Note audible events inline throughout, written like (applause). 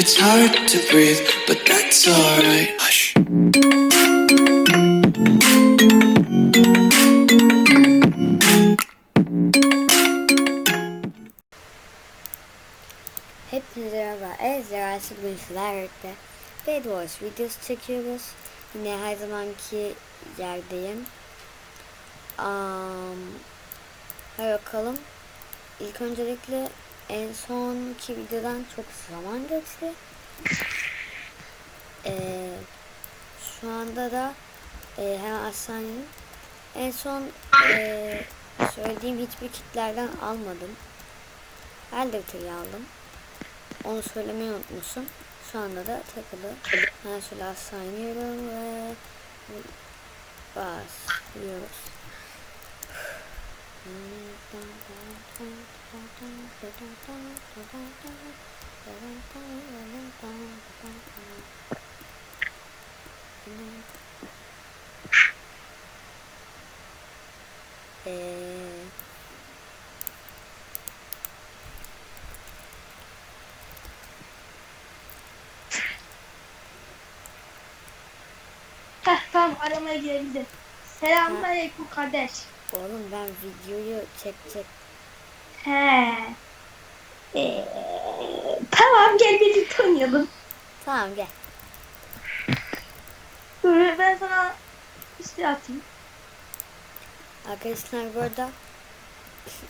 It's hard to breathe, but that's alright. Hush. Hepinize merhaba. Evet Zerası bugün sizlerle birlikte videosu çekiyoruz. Yine her zamanki yerdeyim. Um, hadi bakalım. İlk öncelikle en sonki videodan çok zaman geçti. Ee, şu anda da e, hemen hastanenin en son e, söylediğim hiçbir kitlerden almadım. Elder'ı aldım. Onu söylemeyi unutmuşum. Şu anda da takılı. Ben şöyle iniyorum ve basıyoruz. Eee Heh tamam aramaya girebildim. Selamünaleyküm kardeş. Oğlum ben videoyu çekecek. He. Ee, tamam gel birlikte oynayalım. Tamam gel. Dur ben sana işte atayım. Arkadaşlar burada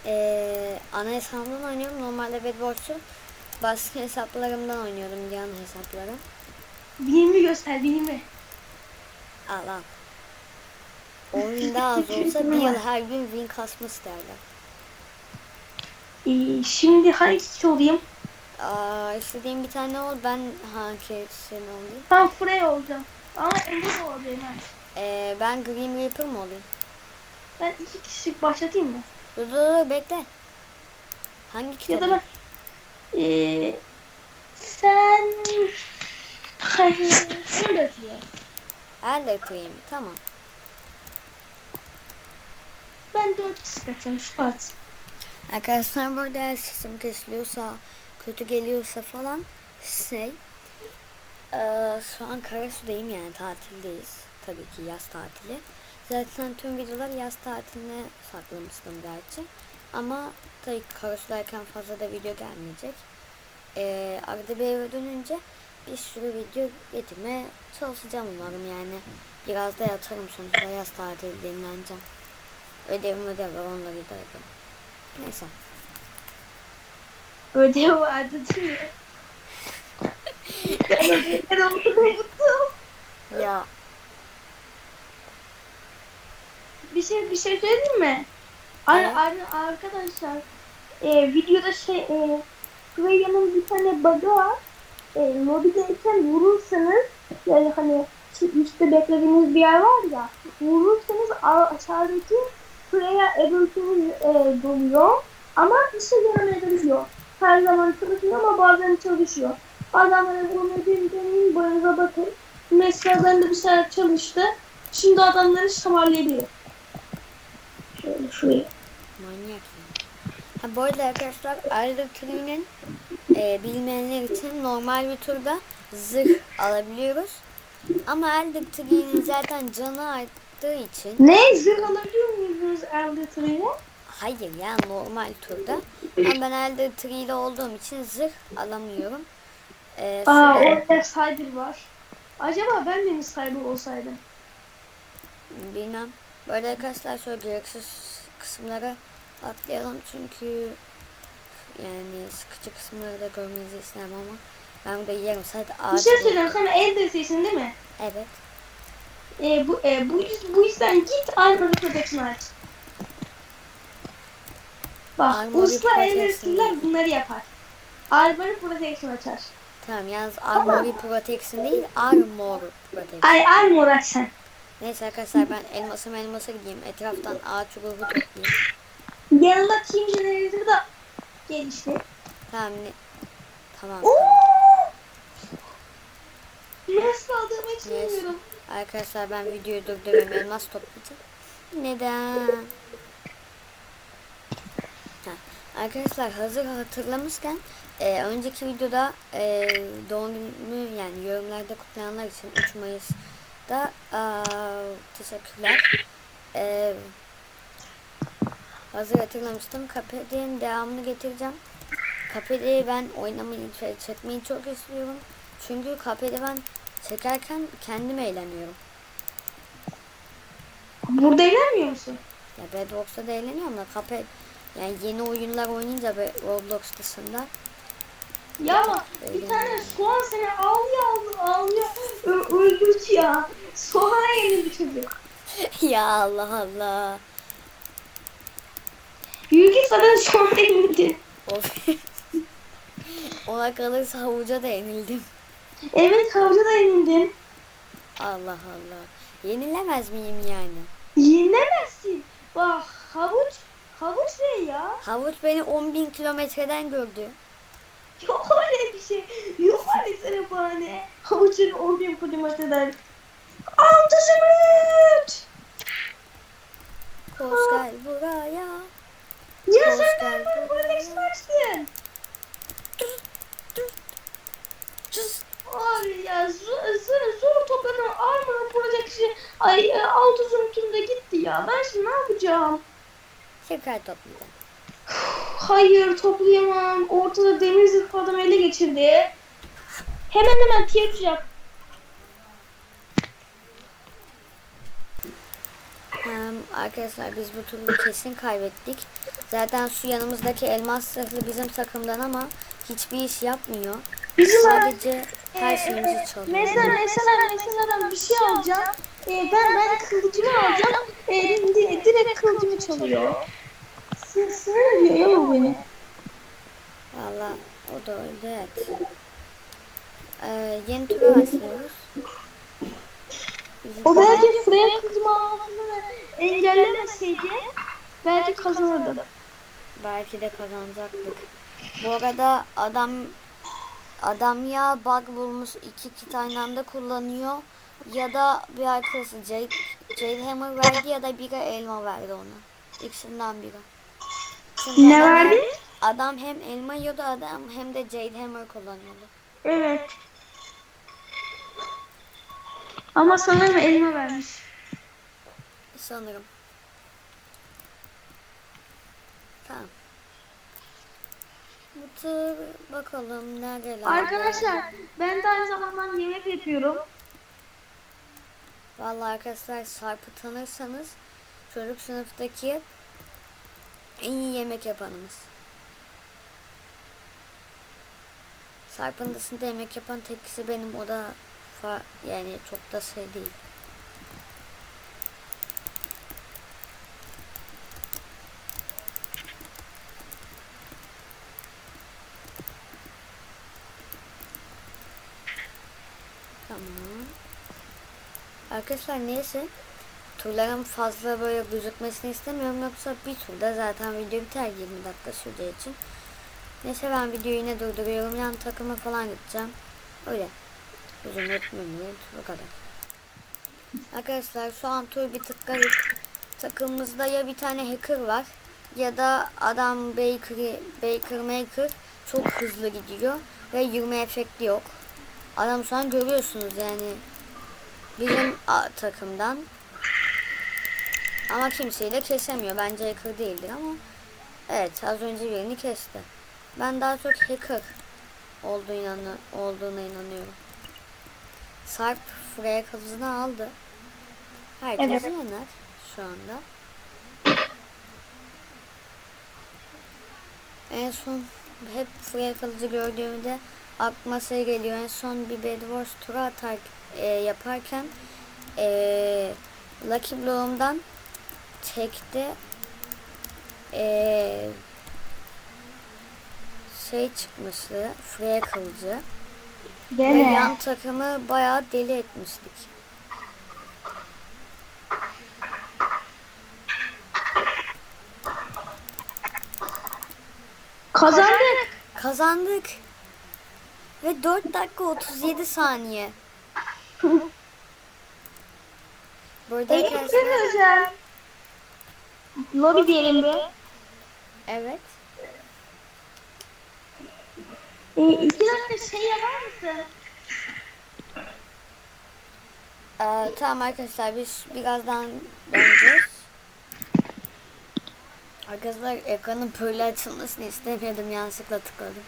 eee ana hesabımdan oynuyorum. Normalde Bedwars'u başka hesaplarımdan oynuyordum. Yan hesaplarım. Bilimi göster bilimi. Al al. Oyunda az olsa bir yıl her gün win kasması derler. Ee, şimdi hangisi olayım? Aa, istediğim bir tane ol. Ben hangisini olayım? Ben Freya olacağım. Ama Emre de olabilirim. Eee, ben Green Reaper mı olayım? Ben iki kişilik başlatayım mı? Dur dur dur bekle. Hangi kitap? Ya da ben... Ee, sen... Hayır. Öyle diyor. Elder Queen. Tamam. Ben dört kişi yapacağım şu. Arkadaşlar burada sesim kesiliyorsa, kötü geliyorsa falan şey eee, şu an Karasu'dayım yani tatildeyiz. Tabii ki yaz tatili. Zaten tüm videolar yaz tatiline saklamıştım gerçi. Ama tabii Karasu'dayken fazla da video gelmeyecek. Eee arada bir eve dönünce bir sürü video getirmeye çalışacağım umarım yani. Biraz da yatarım sonuçta yaz tatili dinleneceğim. Ödevim ödev var da yaparım. Neyse. (laughs) Ödev vardı değil mi? (laughs) ben ödevleri unuttum. Ya Bir şey bir şey söyleyeyim mi? Ar Evet. ar arkadaşlar e, videoda şey e, Freya'nın bir tane bug'ı var. E, lobideyken vurursanız yani hani şu üstte beklediğiniz bir yer var ya vurursanız a- aşağıdaki Freya ability'niz e, doluyor. Ama işe yaramayabiliyor. Her zaman çalışmıyor ama bazen çalışıyor. Bazen böyle vurmayı deneyin boyunuza bakın. Mesela ben de bir sefer çalıştı. Şimdi adamları şamarlayabiliyor. Şöyle şuraya. manyak ya. Ha, bu arada arkadaşlar Elder Tree'nin e, bilmeyenler için normal bir turda zırh alabiliyoruz. Ama Elder Tree'nin zaten canı arttığı için Ne? Zırh alabiliyor muyuz Elder Tree'yle? hayır ya normal turda. Ama ben Elder Tree'li olduğum için zırh alamıyorum. E, Aa orada Cyber var. Acaba ben de mi Cyber olsaydım? Bilmem. Böyle arkadaşlar şöyle gereksiz kısımlara atlayalım çünkü yani sıkıcı kısımları da görmenizi istemem ama ben burada yarım saat Bir ağaç şey söyleyeceğim sana Elder sesin değil mi? Evet. Ee, bu, e, bu, bu yüzden git Armor Protection aç. Bak Armor usta Elder'ler bunları yapar. Armor Protection açar. Tamam yalnız Armory Protection değil Armor Protection. Ay Armor aç sen. Neyse arkadaşlar ben elmasım elmasa gideyim. Etraftan ağaç grubu toplayayım. Yanında Team Generator'ı da gel işte. Tamam ne? Tamam. Oo! Nasıl aldığımı hiç bilmiyorum. Arkadaşlar ben videoyu durduruyorum. Elmas toplayacağım. Neden? Arkadaşlar hazır hatırlamışken Ee, önceki videoda e, doğum günümü yani yorumlarda kutlayanlar için 3 Mayıs'da aa, teşekkürler. Ee, hazır hatırlamıştım. Kapede'nin devamını getireceğim. Kapede'yi ben oynamayı, çekmeyi çok istiyorum. Çünkü Kape'de ben çekerken kendim eğleniyorum. Burada eğlenmiyor musun? Ya Bedrocks'ta da eğleniyorum da Cuphead yani yeni oyunlar oynayınca be- Roblox dışında Ya bir tane soğan seni ağlıyor ağlıyor ağlıyor Ö- öldürdü ya. Soğana yenildi çocuk. (laughs) ya Allah Allah. Yürü sana soğana yenildi. Of. (laughs) Ona kalırsa havuca da yenildim. Evet havca da yenildin. Allah Allah. Yenilemez miyim yani? Yenemezsin. Bak havuç, havuç ne ya? Havuç beni 10.000 kilometreden gördü. (laughs) Yok öyle bir şey. Yok öyle sana bahane. Havuçun 10 bin kilometreden. Altı zümrüt. Koş gel buraya. Ya sen geldin. nereden burada? Cız. Abi ya zor, zor, zor toplanan armor projeksi ay e, altı zümrütüm de gitti ya. Ben şimdi ne yapacağım? Tekrar toplayacağım. Hayır toplayamam. Ortada demir zırh adam ele geçirdi. Hemen hemen tiyatro yap. Arkadaşlar biz bu turu kesin kaybettik. Zaten şu yanımızdaki elmas sırlı bizim takımdan ama hiçbir iş yapmıyor. Bizim Sadece her şeyimizi çalıyor. Mesela mesela mesela ben bir şey alacağım. Ee, ben ben kılıcımı alacağım. Ee, di- direkt kılıcımı çalıyor. Ya bu beni. Valla o da öyle evet. Ee, yeni tura başlıyoruz. O belki Freya almasını engellemeseydi belki kazanırdım. belki de kazanacaktık. Bu arada adam adam ya bug bulmuş iki kit aynı anda kullanıyor ya da bir arkadaşı Jade, Jade Hammer verdi ya da biri elma verdi ona. İkisinden biri. Çünkü Ne adam- verdi? Adam hem elma yiyordu adam hem de Jade Hammer kullanıyordu. Evet. Ama sanırım elma vermiş. Sanırım. Tamam. Bu tır bakalım nereler. Arkadaşlar ben de aynı zamanda yemek yapıyorum. Vallahi arkadaşlar Sarp'ı tanırsanız çocuk sınıftaki en iyi yemek yapanımız. Sarp'ın dışında yemek yapan tek kişi benim o da yani çok da şey değil. Tamam. Arkadaşlar neyse turların fazla böyle gözükmesini istemiyorum yoksa bir turda zaten video biter 20 dakika sürdüğü için. Neyse ben videoyu yine durduruyorum yan takıma falan gideceğim. Öyle. Uzun etmiyorum bu kadar. Arkadaşlar şu an tur bir tık garip. Takımımızda ya bir tane hacker var ya da adam Baker, Baker Maker çok hızlı gidiyor ve yürüme efekti yok. Adam şu an görüyorsunuz yani bizim takımdan ama kimseyi de kesemiyor. Bence hacker değildir ama evet az önce birini kesti. Ben daha çok hacker olduğu inanı, olduğuna inanıyorum. Sarp Freya kılıcını aldı. Herkes Evet. yener şu anda. En son hep Freya kılıcı gördüğümde aklıma şey geliyor. En son bir Bed Wars turu atar, e, yaparken e, Lucky Blow'umdan tekte e, şey çıkmıştı. Freya kılıcı. Ve yan takımı bayağı deli etmiştik. Kazandık. Kazandık. Ve 4 dakika 37 saniye. Burada Eğitim arkadaşlar Lobby diyelim bir. evet. E, iki dakika şey yapar mısın? Ee, tamam arkadaşlar biz birazdan döneceğiz. Arkadaşlar ekranın böyle açılmasını istemiyordum yanlışlıkla tıkladım.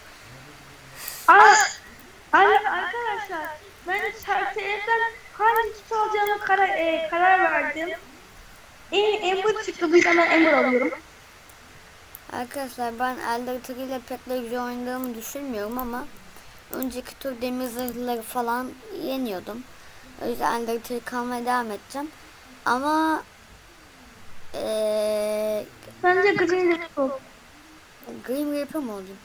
Aa, ar- arkadaşlar ben şarkılardan hangi kutu alacağıma karar, e, karar verdim. En Ember çıktı bu yüzden ben Ember alıyorum. Arkadaşlar ben Elder Tree ile pek de güzel oynadığımı düşünmüyorum ama önceki tur demir zırhları falan yeniyordum. O yüzden Elder Tree kalmaya devam edeceğim. Ama ee, Bence Green Ripple. Grim Reaper mı olayım?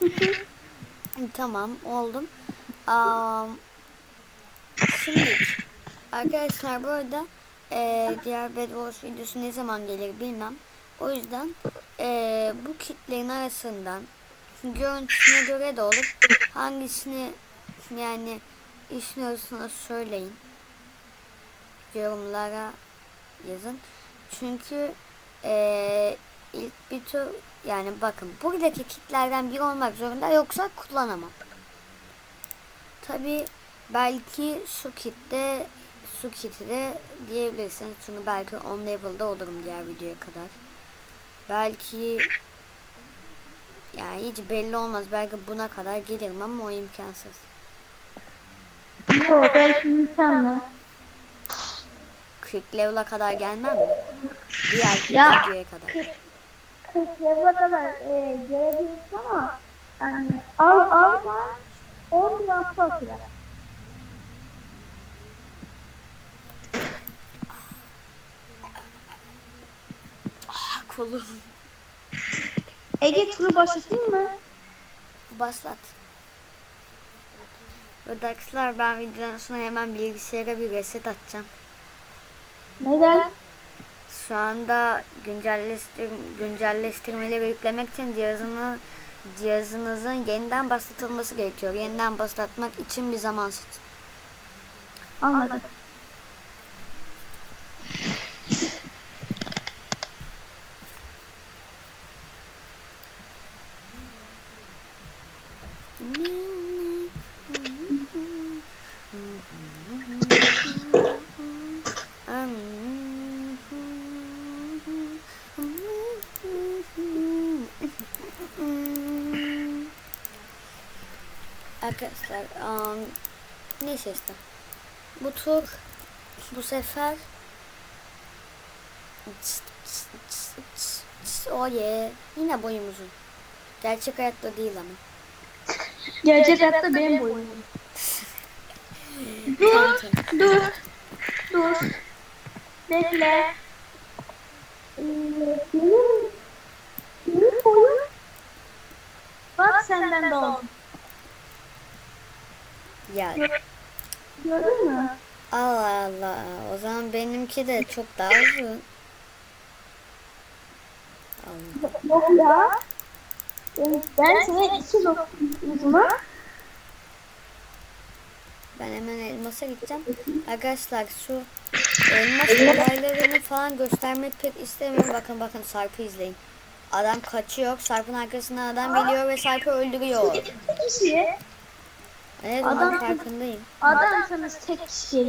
(laughs) tamam oldum. Am, şimdi arkadaşlar bu arada eee diğer Bed Wars videosu ne zaman gelir bilmem. O yüzden eee, bu kitlerin arasından görüntüsüne göre de olur. Hangisini yani istiyorsanız söyleyin. Yorumlara yazın. Çünkü eee ilk bir tur yani bakın buradaki kitlerden biri olmak zorunda yoksa kullanamam. Tabi belki su kitte su kiti de diyebilirsiniz. Çünkü belki on level'da olurum diğer videoya kadar. Belki yani hiç belli olmaz. Belki buna kadar gelirim ama o imkansız. Yok belki mükemmel. 40 level'a kadar gelmem mi? Diğer Ya. videoya kadar. 40 level'a kadar e, gelebiliriz ama yani al alma 10 bin hafta Kolum. Ege turu başlatayım mı? Başlat. Arkadaşlar ben videonun sonra hemen bilgisayara bir reset atacağım. Neden? Şu anda güncelleştir güncelleştirmeleri yüklemek için cihazını cihazınızın yeniden başlatılması gerekiyor. Yeniden başlatmak için bir zaman seçin. Anladım. Arkadaşlar um, neyse işte. Bu tur bu sefer oh yeah. Yine boyum uzun. Gerçek hayatta değil ama. Gerçek hayatta benim boyum. Dur, dur, dur. Bekle. Benim, benim boyum. Bak senden de aldım. Ya Gördün mü? Allah Allah. O zaman benimki de çok daha uzun. Allah. Yok ya. Ben, ben sana iki dokuzuma Ben hemen elmasa gideceğim. Arkadaşlar şu elmas olaylarını falan göstermek pek istemiyorum. Bakın bakın Sarp'ı izleyin. Adam kaçıyor. Sarp'ın arkasından adam geliyor ve Sarp'ı öldürüyor. kişi. Evet Adam- farkındayım. Adam sana tek kişi.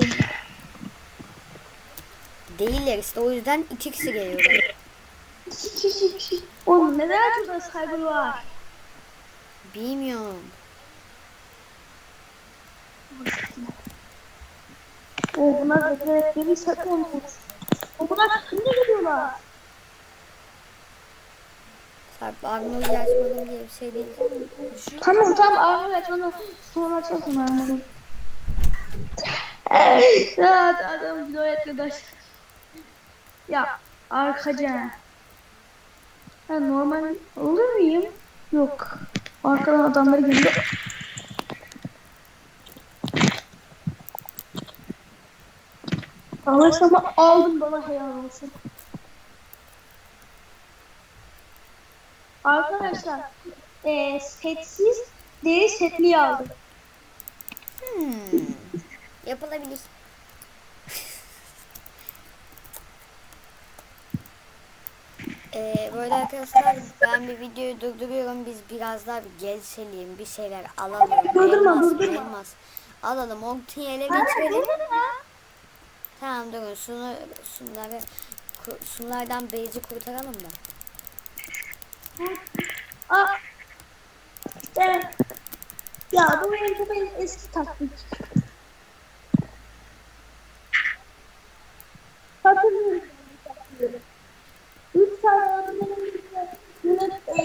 Değiller işte o yüzden iki kişi geliyor. Oğlum neden şurada cyber var? Bilmiyorum. O bunlar bekledikleri sakın olmasın. O bunlar kimle geliyorlar? Sarp Arnold'u açmadım diye bir şey değil. Tamam tamam evet onu sonra açalım ben Ya adam video arkadaş. Ya arkaca. Ben normal olur muyum? Yok. Arkadan adamları geliyor. Alırsam aldım bana helal olsun. Arkadaşlar e, setsiz deri setliği aldım. Hmm. Yapılabilir. Ee, böyle arkadaşlar ben bir videoyu durduruyorum. Biz biraz daha bir gelişelim. Bir şeyler alalım. Durdurma, elmas, durdurma. elmas. Alalım. Ortaya ele geçirelim. Tamam durun. Şunu, şunları, şunlardan beyzi kurtaralım da. Aa. Ben. Ya bu benim eski taktik. Hatırlıyorum. Üç tane adamın yine e,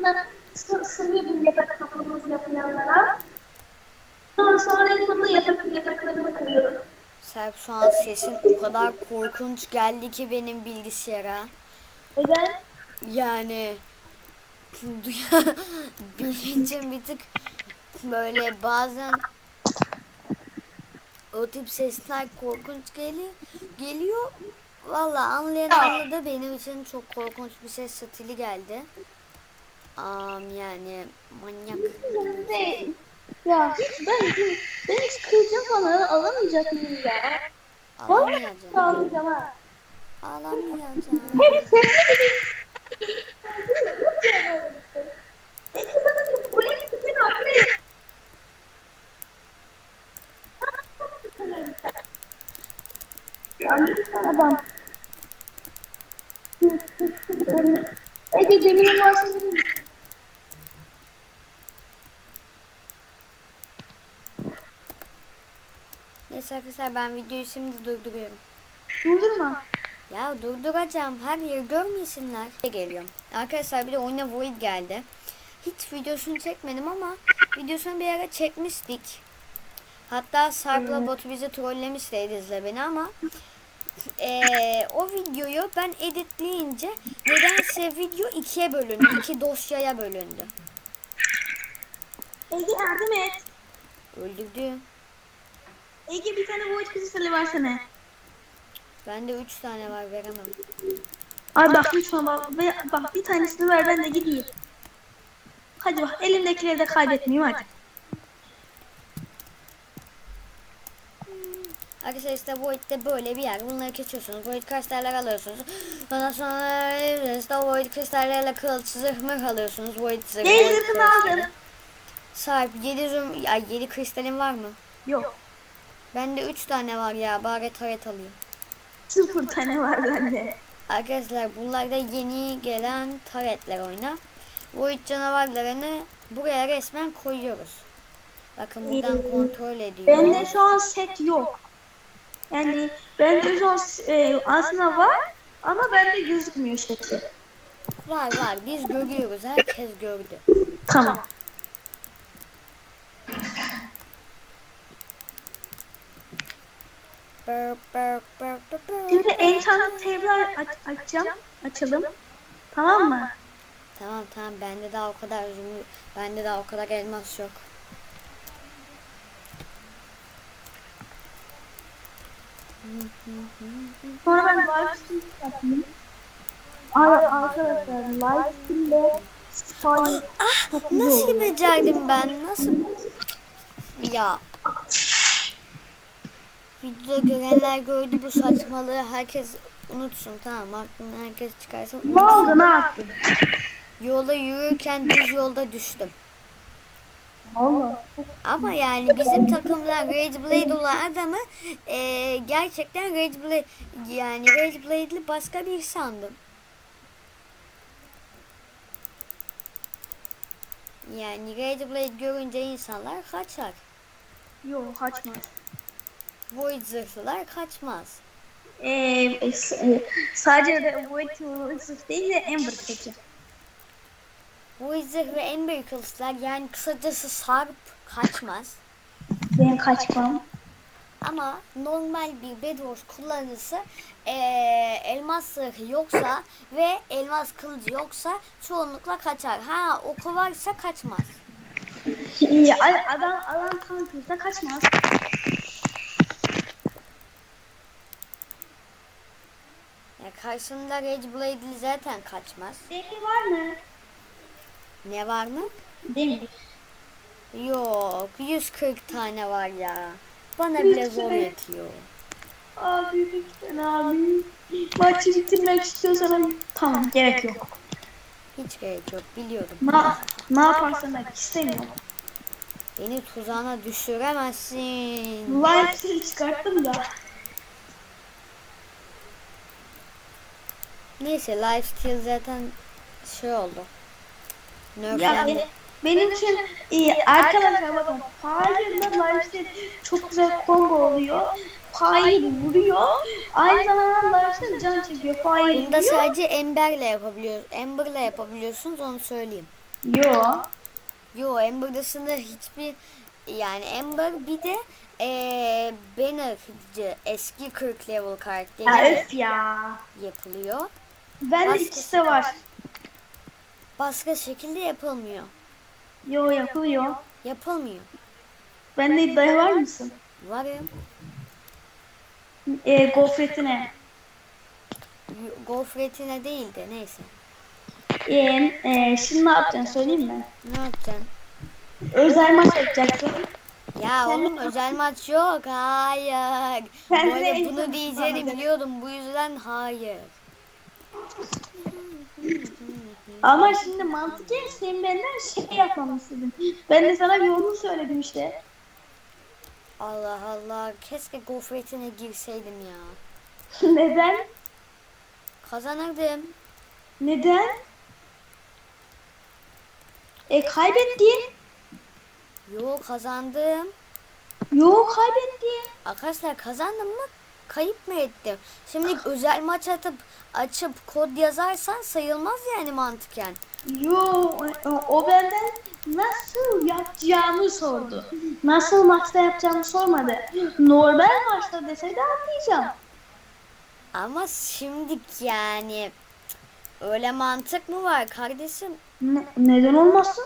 yakasından sı- sırıyordum yatak kapımız yapılanlara. Sonra sonra en sonunda yatak yataklarını kırıyorum. Serp şu an sesin o kadar korkunç geldi ki benim bilgisayara. Neden? Yani (laughs) bilincim bir tık böyle bazen o tip sesler korkunç geliyor. Geliyor. Valla anlayan anladı. Benim için çok korkunç bir ses stili geldi. Am yani manyak. Ya ben ben hiç kıracağım falan alamayacak mıyım ya? Ağlamayacağım. Alamayacağım ha. Senin Adam. Ege Cemil'in varsa arkadaşlar ben videoyu şimdi durduruyorum. Durdurma. Ya durduracağım. Her yeri görmesinler. Geliyorum. Arkadaşlar bir de oyuna Void geldi. Hiç videosunu çekmedim ama videosunu bir ara çekmiştik. Hatta Sarp'la Batu bizi trollemişti Ediz'le beni ama eee, o videoyu ben editleyince nedense video ikiye bölündü. iki dosyaya bölündü. Ege yardım et. Öldürdü. Ege bir tane voice kristal'i versene. Bende üç tane var veremem. Ay bak lütfen bak, ve- bak bir tanesini ver ben de gideyim. Hadi bak elimdekileri de kaybetmeyeyim hadi. Arkadaşlar işte Void'de böyle bir yer. Bunları geçiyorsunuz. Void kristaller alıyorsunuz. Ondan sonra işte Void kristallerle kılıç zırh mırh alıyorsunuz. Void zırh. Gel Void zırhını aldım. Sahip 7 zırh, ya 7 kristalin var mı? Yok. Bende 3 tane var ya. Bari taret alayım. Sıfır tane var bende. Arkadaşlar bunlar da yeni gelen taretler oyuna. Void canavarlarını buraya resmen koyuyoruz. Bakın buradan Ee, kontrol ediyor. Bende şu an set yok. Yani bende şu an e, aslında var ama bende gözükmüyor seti. Var var biz görüyoruz. Herkes gördü. Tamam. Şimdi enchantment table'lar aç- açacağım. Açalım. Tamam mı? Tamam tamam bende daha o kadar zümrüt, bende daha o kadar elmas yok. Sonra ben live stream yapayım. Ay arkadaşlar live stream'de iyi Nasıl becerdim ben? Nasıl? Ya. Videoda görenler gördü bu saçmalığı. Herkes unutsun tamam mı? Aklından herkes çıkarsın. Ne oldu ne yaptın? Yolda yürürken düz yolda düştüm. Allah. Ama yani bizim takımdan Rage Blade olan adamı eee, gerçekten Rage Blade yani Rage Blade'li başka bir sandım. Yani Rage Blade görünce insanlar kaçar. Yok kaçmaz. Void zırhlılar kaçmaz. Ee, e, sadece de Void sırf değil de Ember kaçı. Void zırh ve Ember kılıçlar yani kısacası Sarp kaçmaz. Ben kaçmam. Ama normal bir Bedwars kullanıcısı eee, elmas zırhı yoksa ve elmas kılıcı yoksa çoğunlukla kaçar. Ha oku varsa kaçmaz. A- adam adam tankıysa kaçmaz. Ya karşında Rage Blade'li zaten kaçmaz. Demir var mı? Ne var mı? Demir. Yok 140 tane var ya. Bana bile zor 140. yetiyor. Abi lütfen abi. Maçı bitirmek istiyorsan tamam gerek yok. Hiç gerek yok biliyorum. Ne, ne yaparsan yap istemiyorum. Beni tuzağına düşüremezsin. Live çıkarttım da. Neyse lifesteal zaten şey oldu. Ya Nerflendi. be- benim için iyi. Arkadaşlar bakın. Fire'la Lifesteal çok güzel combo oluyor. Fire vuruyor. Aynı zamanda Lifesteal can çekiyor. Fire Bunda vuruyor. sadece Ember'le yapabiliyoruz. Ember'le yapabiliyorsunuz onu söyleyeyim. Yo. Yo Ember dışında hiçbir yani Ember bir de eee Banner'cı eski 40 level Ya karakteri öf ya. yapılıyor. Ben de Başka- ikisi de var. Başka şekilde yapılmıyor. Yo yapılıyor. Yapılmıyor. Ben de iddiaya var mısın? Varım. E, gofretine. Gofretine değil de neyse. E, e, şimdi ne yapacaksın söyleyeyim mi? Ne yapacaksın? Özel maç yapacaksın. Ya Sen oğlum özel maç yok. Hayır. Sen Bu de arada en bunu diyeceğini biliyordum. Bu yüzden hayır. Ama şimdi mantıken senin benden şey yapmamı istedin. Ben de sana bir yolunu söyledim işte. Allah Allah. Keşke gofretine girseydim ya. (laughs) Neden? Kazanırdım. Neden? E kaybettin. Yo kazandım. Yo kaybettin. Arkadaşlar kazandım mı? Kayıp mı ettim? Şimdi özel maç atıp açıp kod yazarsan sayılmaz yani mantıken. Yo o, benden nasıl yapacağımı sordu. Nasıl maçta yapacağımı sormadı. Normal maçta deseydi anlayacağım. Ama şimdik yani öyle mantık mı var kardeşim? Ne- neden olmasın?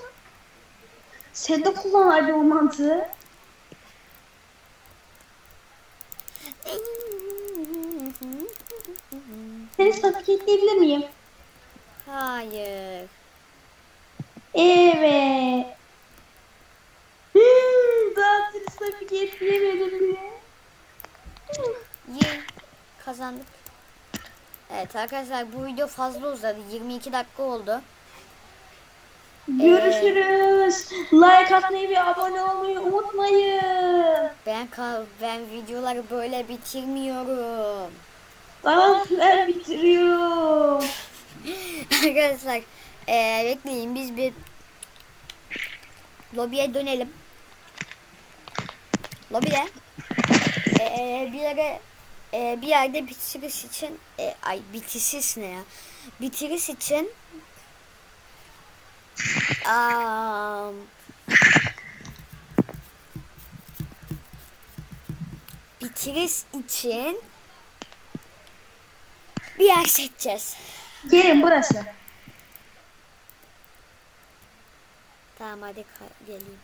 Sen de kullanardın o mantığı. Seni satıketleyebilir miyim? Hayır. Evet. Hmm, daha seni satıketleyemedim bile. Yay. Kazandık. Evet arkadaşlar bu video fazla uzadı. 22 dakika oldu. Görüşürüz. Like atmayı ve abone olmayı unutmayın. Ben ben videoları böyle bitirmiyorum. Tamam ben bitiriyorum. (laughs) Arkadaşlar eee, bekleyin biz bir lobiye dönelim. Lobide eee, bir yere eee, bir yerde bitiriş için eee, ay bitiriş ne ya? Bitiriş için am, bitiriş için bir yer seçeceğiz. Gelin burası. Tamam hadi geleyim.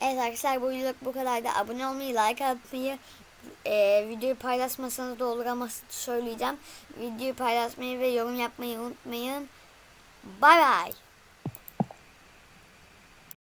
Evet arkadaşlar bu videoluk bu kadar da abone olmayı, like atmayı, e, videoyu paylaşmasanız da olur ama söyleyeceğim. Videoyu paylaşmayı ve yorum yapmayı unutmayın. Bay bay.